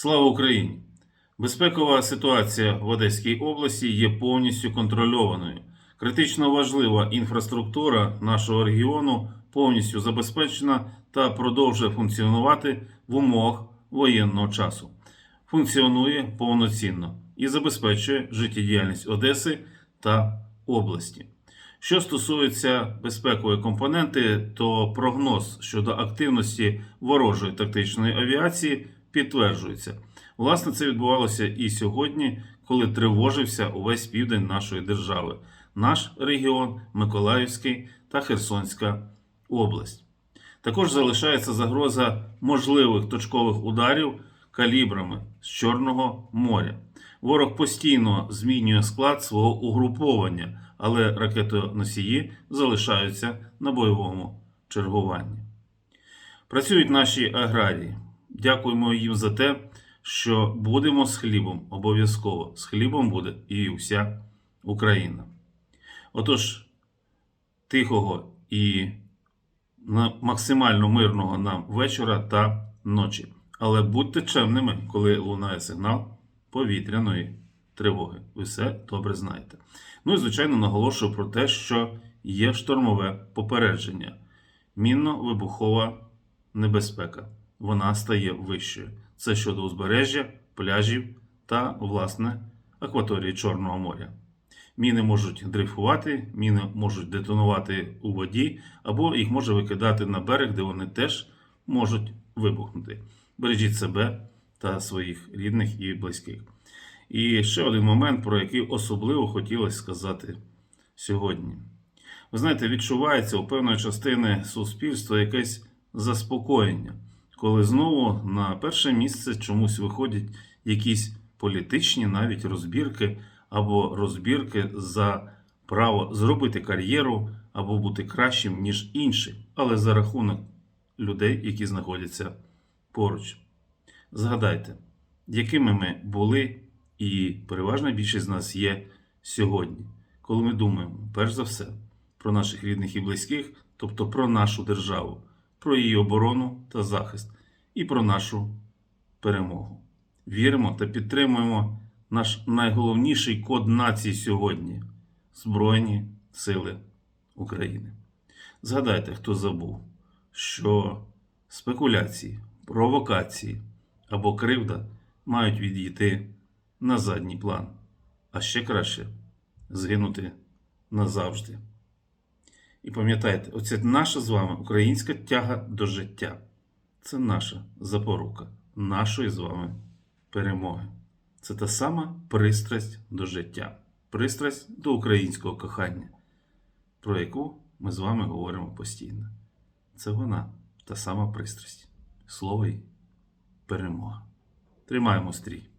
Слава Україні! Безпекова ситуація в Одеській області є повністю контрольованою. Критично важлива інфраструктура нашого регіону повністю забезпечена та продовжує функціонувати в умовах воєнного часу. Функціонує повноцінно і забезпечує життєдіяльність Одеси та області. Що стосується безпекової компоненти, то прогноз щодо активності ворожої тактичної авіації підтверджується. Власне, це відбувалося і сьогодні, коли тривожився увесь південь нашої держави, наш регіон, Миколаївський та Херсонська область. Також залишається загроза можливих точкових ударів калібрами з Чорного моря. Ворог постійно змінює склад свого угруповання, але ракетоносії залишаються на бойовому чергуванні. Працюють наші аграрії. Дякуємо їм за те, що будемо з хлібом обов'язково. З хлібом буде і вся Україна. Отож, тихого і максимально мирного нам вечора та ночі. Але будьте чемними, коли лунає сигнал повітряної тривоги. Ви все добре знаєте. Ну і звичайно наголошую про те, що є штормове попередження. Мінно-вибухова небезпека. Вона стає вищою. Це щодо узбережжя, пляжів та, власне, акваторії Чорного моря. Міни можуть дрейфувати, міни можуть детонувати у воді, або їх може викидати на берег, де вони теж можуть вибухнути. Бережіть себе та своїх рідних і близьких. І ще один момент, про який особливо хотілося сказати сьогодні. Ви знаєте, відчувається у певної частини суспільства якесь заспокоєння, коли знову на перше місце чомусь виходять якісь політичні навіть розбірки або розбірки за право зробити кар'єру або бути кращим, ніж інші, але за рахунок людей, які знаходяться поруч. Згадайте, якими ми були, і переважна більшість з нас є сьогодні, коли ми думаємо, перш за все, про наших рідних і близьких, тобто про нашу державу, про її оборону та захист, і про нашу перемогу. Віримо та підтримуємо наш найголовніший код нації сьогодні Збройні Сили України. Згадайте, хто забув, що спекуляції, провокації або кривда мають відійти на задній план, а ще краще згинути назавжди. І пам'ятайте, оце наша з вами українська тяга до життя. Це наша запорука нашої з вами перемоги. Це та сама пристрасть до життя, пристрасть до українського кохання, про яку ми з вами говоримо постійно. Це вона, та сама пристрасть. Слово й перемога. Тримаємо стрій.